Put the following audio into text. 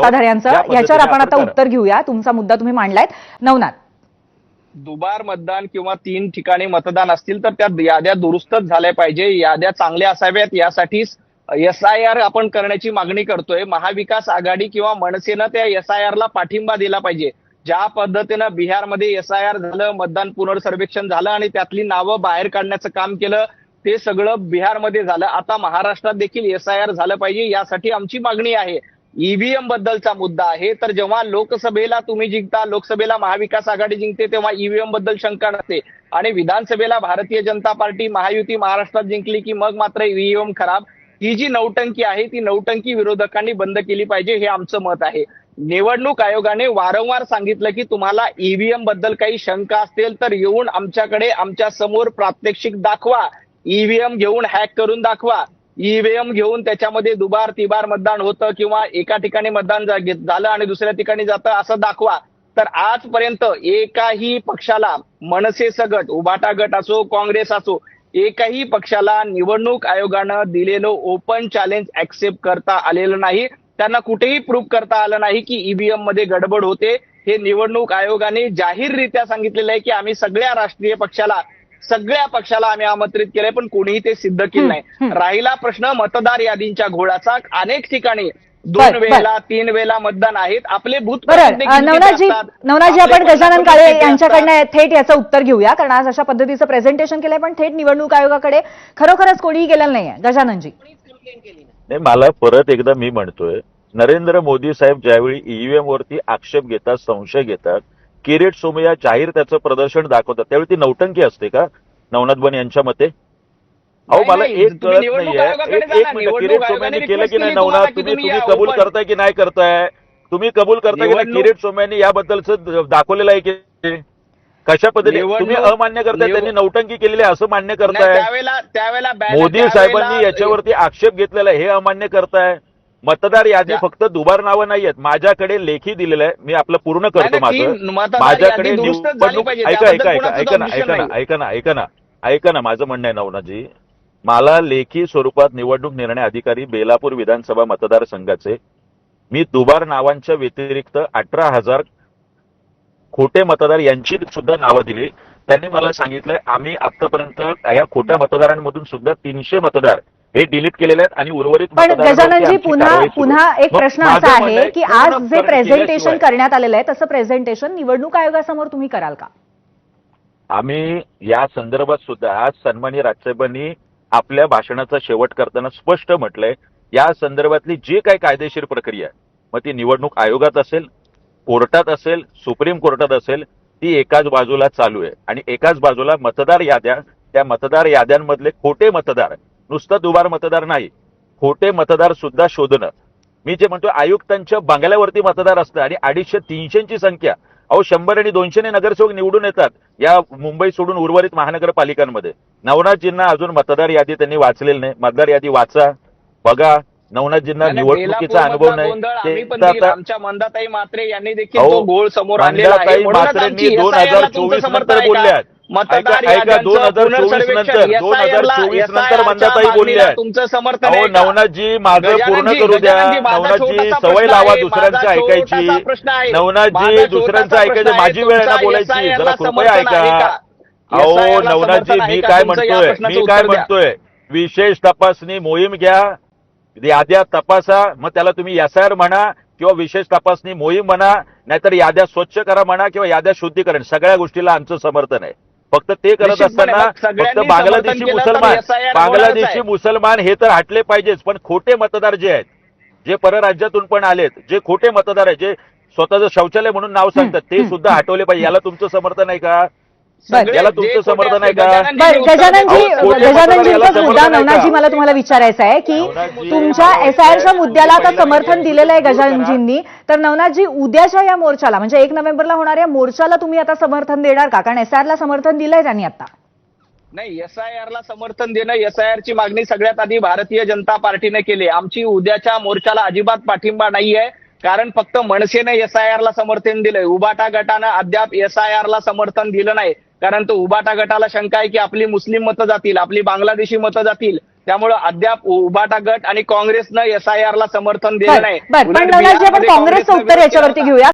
सत्ताधाऱ्यांचं या पद्धतीने याच्यावर आपण आता. उत्तर घेऊया. तुमचा मुद्दा तुम्ही मांडलायत. नवनाथ. दुबार मतदान किंवा तीन ठिकाणी मतदान असतील तर त्या याद्या दुरुस्तच झाल्या पाहिजे. याद्या चांगल्या असाव्यात. यासाठी एस आय आर आपण करण्याची मागणी करतोय. महाविकास आघाडी किंवा मनसेनं त्या एस आय ला पाठिंबा दिला पाहिजे. ज्या पद्धतीनं बिहारमध्ये एस आय आर झालं मतदान पुनर्सर्वेक्षण झालं आणि त्यातली नावं बाहेर काढण्याचं काम केलं ते सगळं बिहारमध्ये झालं. आता महाराष्ट्रात देखील एस आय आर झालं पाहिजे यासाठी आमची मागणी आहे. ईव्हीएम बद्दलचा मुद्दा आहे. तर जेव्हा लोकसभेला तुम्ही जिंकता लोकसभेला महाविकास आघाडी जिंकते तेव्हा ईव्हीएमबद्दल शंका नसते. आणि विधानसभेला भारतीय जनता पार्टी महायुती महाराष्ट्रात जिंकली की मग मात्र ईव्हीएम खराब. ही जी नौटंकी आहे ती नौटंकी विरोधकांनी बंद केली पाहिजे हे आमचं मत आहे. निवडणूक आयोगाने वारंवार सांगितलं की तुम्हाला ईव्हीएमबद्दल काही शंका असतील तर येऊन आमच्याकडे आमच्यासमोर प्रात्यक्षिक दाखवा. ईव्हीएम घेऊन हॅक करून दाखवा. ईव्हीएम घेऊन त्याच्यामध्ये दुबार तिबार मतदान होतं किंवा एका ठिकाणी मतदान झालं आणि दुसऱ्या ठिकाणी जातं असं दाखवा. तर आजपर्यंत एकाही पक्षाला मनसे गट उभाटा गट असो काँग्रेस असो एकाही पक्षाला निवडणूक आयोगानं दिलेलं ओपन चॅलेंज ऍक्सेप्ट करता आलेलं नाही. त्यांना कुठेही प्रूव्ह करता आलं नाही की ईव्हीएममध्ये गडबड होते. हे निवडणूक आयोगाने जाहीररित्या सांगितलेलं आहे की आम्ही सगळ्या राष्ट्रीय पक्षाला सगळ्या पक्षाला आम्ही आमंत्रित केलंय पण कोणीही ते सिद्ध केलं नाही. राहिला प्रश्न मतदार यादींच्या घोळाचा अनेक ठिकाणी दोन. वेळेला तीन वेळेला मतदान आहेत आपले भूत नवनाथजी? नवनाथजी आपण गजानन काळे यांच्याकडनं थेट याचं उत्तर घेऊया कारण आज अशा पद्धतीचं प्रेझेंटेशन केलंय पण थेट निवडणूक आयोगाकडे खरोखरच कोणीही गेलेलं नाहीये गजाननजी नाही मला परत एकदा मी म्हणतोय नरेंद्र मोदी साहेब ज्यावेळी ईव्हीएम वरती आक्षेप घेतात संशय घेतात किरीट सोमय्या जाहीर त्याचं प्रदर्शन दाखवतात. त्यावेळी ती नौटंकी असते का? नवनाथ बन यांच्या मते? अहो मला एक कळत नाहीये. एक मिनिट किरीट सोमय्यांनी केलं की नाही नवनाथ? तुम्ही तुम्ही कबूल करताय की नाही करताय? तुम्ही कबूल करताय की नाही? किरीट सोमय्यांनी याबद्दलच दाखवलेलं आहे की कशा पद्धतीने? तुम्ही अमान्य करताय त्यांनी नौटंकी केलेली आहे असं मान्य करताय? मोदी साहेबांनी याच्यावरती आक्षेप घेतलेला आहे हे अमान्य करताय? मतदार यादी फक्त दुबार नावं नाहीयेत. माझ्याकडे लेखी दिलेलं आहे. मी आपलं पूर्ण करतो नाही, नाही, माझं माझ्याकडे. ऐका ऐका ऐका ऐका ना ऐका ना नाही. ऐका ना ऐका ना ऐका ना माझं म्हणणं आहे नवनाजी मला लेखी स्वरूपात निवडणूक निर्णय अधिकारी बेलापूर विधानसभा मतदारसंघाचे. मी दुबार नावांच्या व्यतिरिक्त अठरा हजार खोटे मतदार यांची सुद्धा नावं दिली. त्यांनी मला सांगितलंय आम्ही आतापर्यंत या खोट्या मतदारांमधून सुद्धा तीनशे मतदार हे डिलीट केलेले आहेत आणि उर्वरित पण गजाननजी पुन्हा पुन्हा. एक प्रश्न असा आहे की आज जे प्रेझेंटेशन करण्यात आलेलं आहे तसं प्रेझेंटेशन निवडणूक आयोगासमोर तुम्ही कराल का? आम्ही या संदर्भात सुद्धा आज सन्माननीय राजसाहेबांनी आपल्या भाषणाचा शेवट करताना स्पष्ट म्हटलंय. या संदर्भातली जी काही कायदेशीर प्रक्रिया आहे मग ती निवडणूक आयोगात असेल कोर्टात असेल सुप्रीम कोर्टात असेल ती एकाच बाजूला चालू आहे. आणि एकाच बाजूला मतदार याद्या त्या मतदार याद्यांमधले खोटे मतदार नुसतं दुबार मतदार नाही. खोटे मतदार सुद्धा शोधणं. मी जे म्हणतो आयुक्तांच्या बंगल्यावरती मतदार असतं आणि अडीचशे तीनशेची संख्या. अहो शंभर आणि दोनशेने नगरसेवक निवडून येतात या मुंबई सोडून उर्वरित महानगरपालिकांमध्ये. नवनाथजींना अजून मतदार यादी त्यांनी वाचलेली नाही. मतदार यादी वाचा बघा. नवनाथजींना निवडणुकीचा अनुभव नाही. मात्रे यांनी देखील दोन हजार चोवीस नंतर? बोलल्यात. मतदार दोन हजार चोवीस नंतर दोन हजार चोवीस नंतर मंदाताई बोलल्यात तुमचं समर्थन का? नवनाथजी माझं पूर्ण करू द्या. नवनाथजी सवय लावा दुसऱ्यांचं ऐकायची. नवनाथजी दुसऱ्यांचं ऐकायचं. माझी वेळ ना बोलायची. जरा कृपया ऐका? अहो नवनाथजी मी? काय म्हणतोय? मी काय. म्हणतोय? विशेष तपासणी मोहीम घ्या. याद्या तपासा. मग त्याला तुम्ही एसआयआर म्हणा किंवा विशेष तपासणी मोहीम म्हणा. नाहीतर याद्या स्वच्छ करा म्हणा किंवा याद्या शुद्धीकरण. सगळ्या गोष्टीला आमचं समर्थन आहे. फक्त ते करत असताना फक्त बांगलादेशी मुसलमान बांगलादेशी. मुसलमान हे तर हटले पाहिजेच पण खोटे मतदार जे आहेत जे परराज्यातून पण आलेत जे खोटे मतदार आहेत जे स्वतःचं शौचालय म्हणून नाव सांगतात ते. सुद्धा हटवले पाहिजे याला तुमचं समर्थन आहे का तुमचं समर्थन आहे का? गजाननजी बर. गजाननजी गजाननजींचाच मतदार मुद्दा नवनाथजी मला तुम्हाला विचारायचा आहे की तुमच्या अहो, एसआयआरच्या मुद्द्याला आता समर्थन दिलेलं आहे. गजाननजींनी. तर नवनाथजी उद्याच्या या मोर्चाला म्हणजे एक नोव्हेंबरला होणाऱ्या मोर्चाला तुम्ही आता समर्थन देणार का? कारण एसआयआरला समर्थन दिलंय त्यांनी आता. नाही एसआयआर ला समर्थन देणं एसआयआर ची मागणी सगळ्यात आधी भारतीय जनता पार्टीने केली आमची उद्याच्या मोर्चाला अजिबात पाठिंबा नाहीये. कारण फक्त मनसेने एसआयआर ला समर्थन दिलंय. उबाटा गटानं अद्याप एसआयआर ला समर्थन दिलं नाही. कारण तो उबाटा गटाला शंका आहे की आपली मुस्लिम मतं जातील आपली बांगलादेशी मतं जातील. त्यामुळे अद्याप उबाटा गट आणि काँग्रेसनं एसआयआर ला समर्थन दिलं नाही. काँग्रेसचं उत्तर याच्यावरती घेऊया.